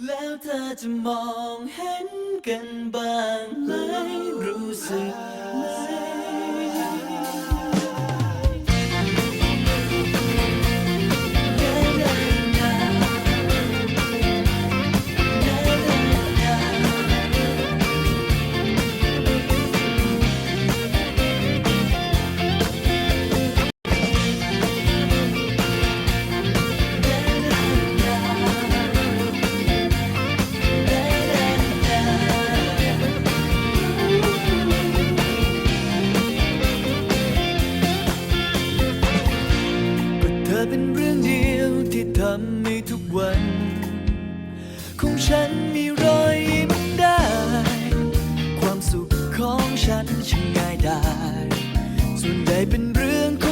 แล้วเธอจะมองเห็นกันบ้างไหมรู้สึก ธอเป็นเรื่องเดียวที่ทำให้ทุกวัน ของฉันมีรอยยิ้มได้ ความสุขของฉันช่างง่ายได้ ส่วนใหญ่เป็นเรื่องของ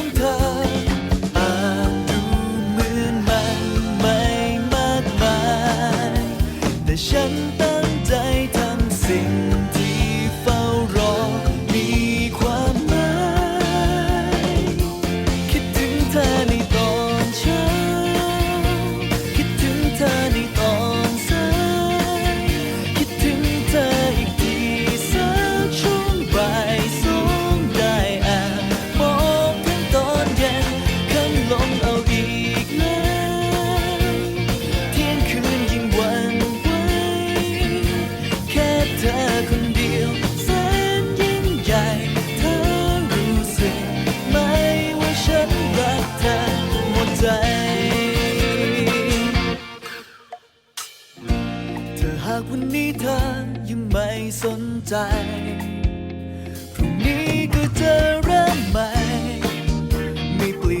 หากวันนี้เธอยังไม่สนใจ พรุ่งนี้ก็จะเริ่มใหม่ ไม่เปลี่ยน